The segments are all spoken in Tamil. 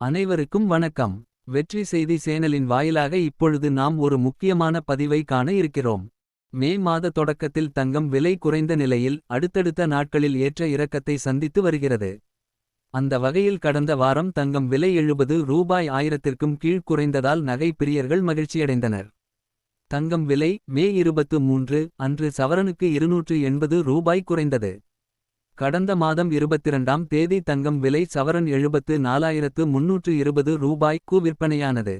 அனைவருக்கும் வணக்கம். வெற்றி செய்தி சேனலின் வாயிலாக இப்பொழுது நாம் ஒரு முக்கியமான பதிவை காண இருக்கிறோம். மே மாத தொடக்கத்தில் தங்கம் விலை குறைந்த நிலையில் அடுத்தடுத்த நாட்களில் ஏற்ற இறக்கத்தை சந்தித்து வருகிறது. அந்த வகையில் கடந்த வாரம் தங்கம் விலை எழுபது ரூபாய் ஆயிரத்திற்கும் கீழ் குறைந்ததால் நகை பிரியர்கள் மகிழ்ச்சியடைந்தனர். தங்கம் விலை மே இருபத்து மூன்று அன்று சவரனுக்கு இருநூற்று எண்பது ரூபாய் குறைந்தது. கடந்த மாதம் இருபத்திரண்டாம் தேதி தங்கம் விலை சவரன் எழுபத்து நாலாயிரத்து முன்னூற்று இருபது ரூபாய்க்கு விற்பனையானது.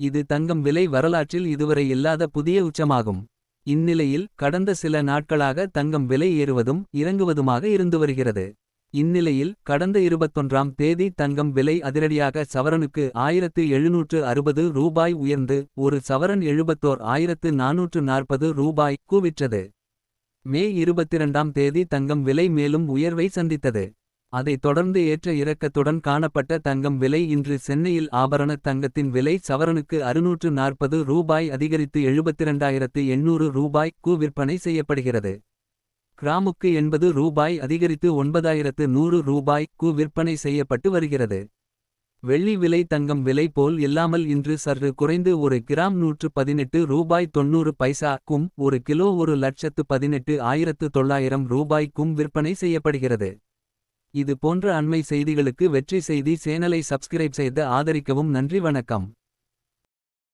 இது தங்கம் விலை வரலாற்றில் இதுவரை இல்லாத புதிய உச்சமாகும். இந்நிலையில் கடந்த சில நாட்களாக தங்கம் விலை ஏறுவதும் இறங்குவதுமாக இருந்து வருகிறது. இந்நிலையில் கடந்த இருபத்தொன்றாம் தேதி தங்கம் விலை அதிரடியாக சவரனுக்கு ஆயிரத்து எழுநூற்று அறுபது ரூபாய் உயர்ந்து ஒரு சவரன் எழுபத்தோர் ஆயிரத்து நானூற்று நாற்பது ரூபாய் விற்றது. மே இருபத்திரண்டாம் தேதி தங்கம் விலை மேலும் உயர்வை சந்தித்தது. அதைத் தொடர்ந்து ஏற்ற இறக்கத்துடன் காணப்பட்ட தங்கம் விலை இன்று சென்னையில் ஆபரண தங்கத்தின் விலை சவரனுக்கு அறுநூற்று நாற்பது ரூபாய் அதிகரித்து எழுபத்திரண்டாயிரத்து எண்ணூறு ரூபாய் கு விற்பனை செய்யப்படுகிறது. கிராமுக்கு எண்பது ரூபாய் அதிகரித்து ஒன்பதாயிரத்து நூறு ரூபாய் கு விற்பனை செய்யப்பட்டு வருகிறது. வெள்ளி விலை தங்கம் விலை போல் இல்லாமல் இன்று சற்று குறைந்து ஒரு கிராம் நூற்று பதினெட்டு ரூபாய் தொன்னூறு பைசாக்கும் ஒரு கிலோ ஒரு லட்சத்து பதினெட்டு ஆயிரத்து தொள்ளாயிரம் ரூபாய்க்கும் விற்பனை செய்யப்படுகிறது. இது போன்ற அண்மை செய்திகளுக்கு வெற்றி செய்தி சேனலை சப்ஸ்கிரைப் செய்து ஆதரிக்கவும் நன்றி வணக்கம்.